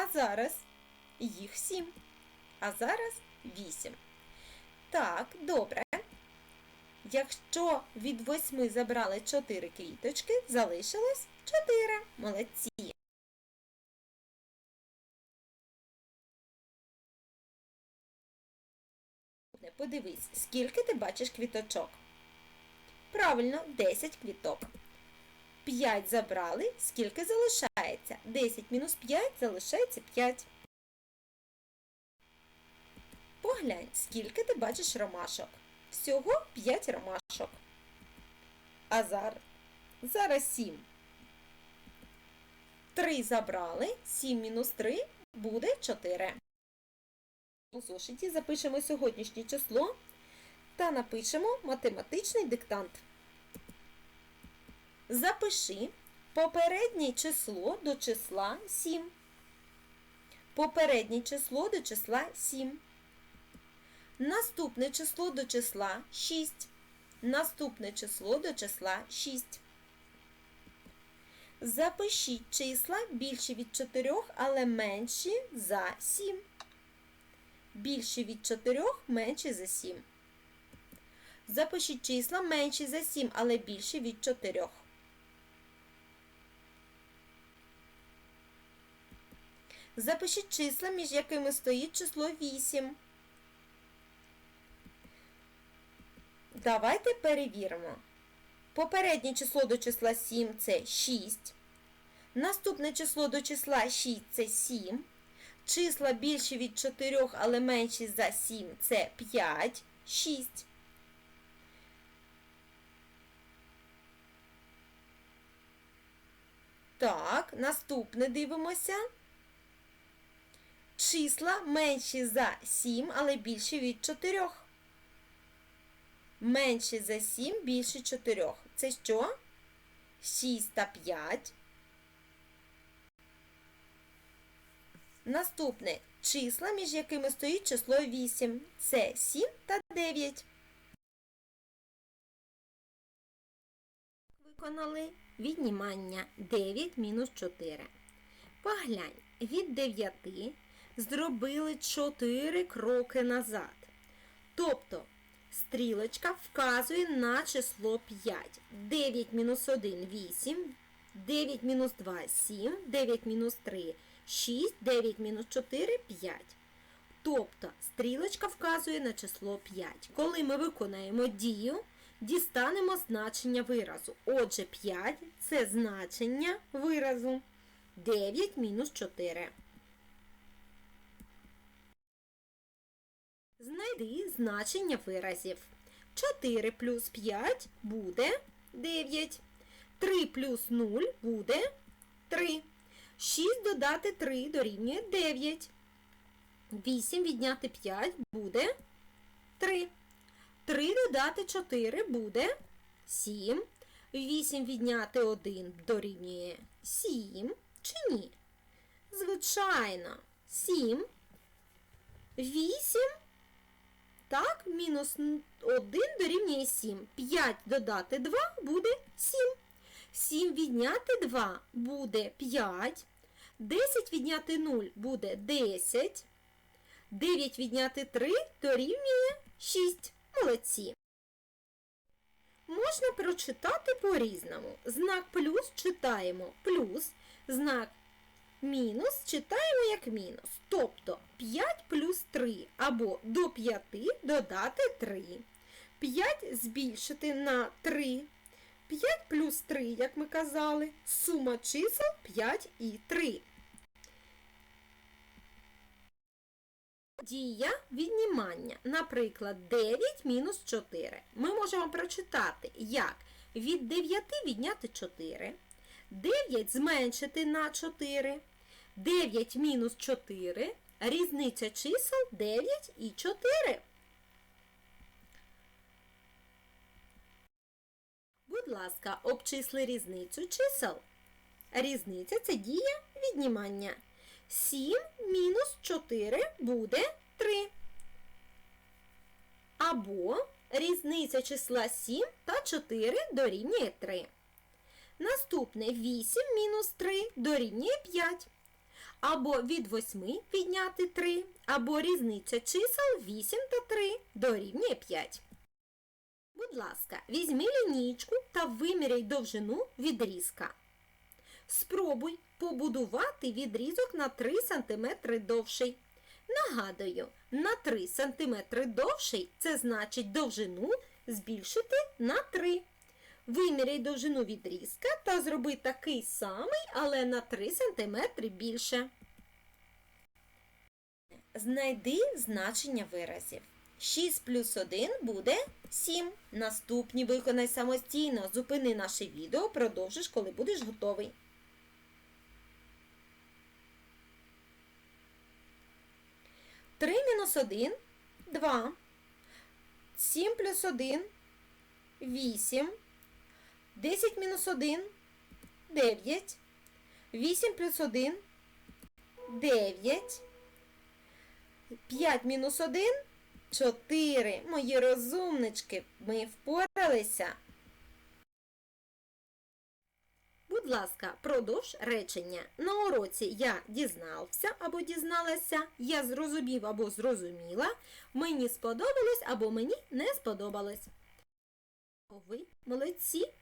А зараз їх 7. А зараз 8. Так, добре. Якщо від 8 забрали 4 квіточки, залишилось 4. Молодці. Подивись, скільки ти бачиш квіточок. Правильно, 10 квіток. 5 забрали, скільки залишається? 10 мінус 5 залишається 5. Поглянь, скільки ти бачиш ромашок. Всього 5 ромашок. А зараз, зараз 7. 3 забрали, 7 мінус 3 буде 4. У зошиті запишемо сьогоднішнє число та напишемо математичний диктант. Запиши попереднє число до числа 7. Попереднє число до числа 7. Наступне число до числа 6. Наступне число до числа 6. Запишіть числа більші від 4, але менші за 7. Більші від 4, менші за 7. Запишіть числа менші за 7, але більші від 4. Запишіть числа, між якими стоїть число 8. Давайте перевіримо. Попереднє число до числа 7 це 6. Наступне число до числа 6 це 7. Числа більші від 4, але менші за 7 це 5, 6. Так, наступне дивимося. Числа менші за 7, але більші від 4. Менші за 7, більше 4. Це що? 6 та 5. Наступне числа, між якими стоїть число 8. Це 7 та 9. Виконали віднімання 9 мінус 4. Поглянь, від 9 зробили 4 кроки назад. Тобто стрілочка вказує на число 5. 9 мінус 1 8, 9 мінус 2 7, 9 мінус 3 6, 9 мінус 4 5. Тобто стрілочка вказує на число 5. Коли ми виконаємо дію, дістанемо значення виразу. Отже, 5 це значення виразу. 9 мінус 4. Знайди значення виразів. 4 плюс 5 буде 9. 3 плюс 0 буде 3. 6 додати 3 дорівнює 9. 8 відняти 5 буде 3. 3 додати 4 буде 7. 8 відняти 1 дорівнює 7. Чи ні? Звичайно, 7. 8. Мінус 1 дорівнює 7. 5 додати 2 буде 7. 7 відняти 2 буде 5. 10 відняти 0 буде 10. 9 відняти 3 дорівнює 6. Молодці. Можна прочитати по-різному. Знак плюс читаємо плюс, знак мінус читаємо як мінус. Тобто 5 плюс 3 або до 5 додати 3. 5 збільшити на 3. 5 плюс 3, як ми казали, сума чисел 5 і 3. Дія віднімання. Наприклад, 9 мінус 4. Ми можемо прочитати, як від 9 відняти 4, 9 зменшити на 4, 9 мінус 4, різниця чисел 9 і 4. Будь ласка, обчисли різницю чисел. Різниця це дія віднімання. 7 мінус 4 буде 3. Або різниця числа 7 та 4 дорівнює 3. Наступне 8 мінус 3 дорівнює 5. Або від 8 відняти 3, або різниця чисел 8 та 3 дорівнює 5. Будь ласка, візьми лінійку та виміряй довжину відрізка. Спробуй побудувати відрізок на 3 см довший. Нагадую, на 3 см довший це значить довжину збільшити на 3. Виміряй довжину відрізка та зроби такий самий, але на 3 см більше. Знайди значення виразів. 6 плюс 1 буде 7. Наступні виконай самостійно. Зупини наше відео, продовжиш, коли будеш готовий. Три мінус 1 – 2. 7 плюс 1 – 8. 10 мінус 1 – 9. 8 плюс 1 – 9. 5 мінус 1 – 4. Мої розумнички, ми впоралися. Будь ласка, продовж речення. На уроці я дізнався або дізналася, я зрозумів або зрозуміла, мені сподобалось або мені не сподобалось. Ви молодці!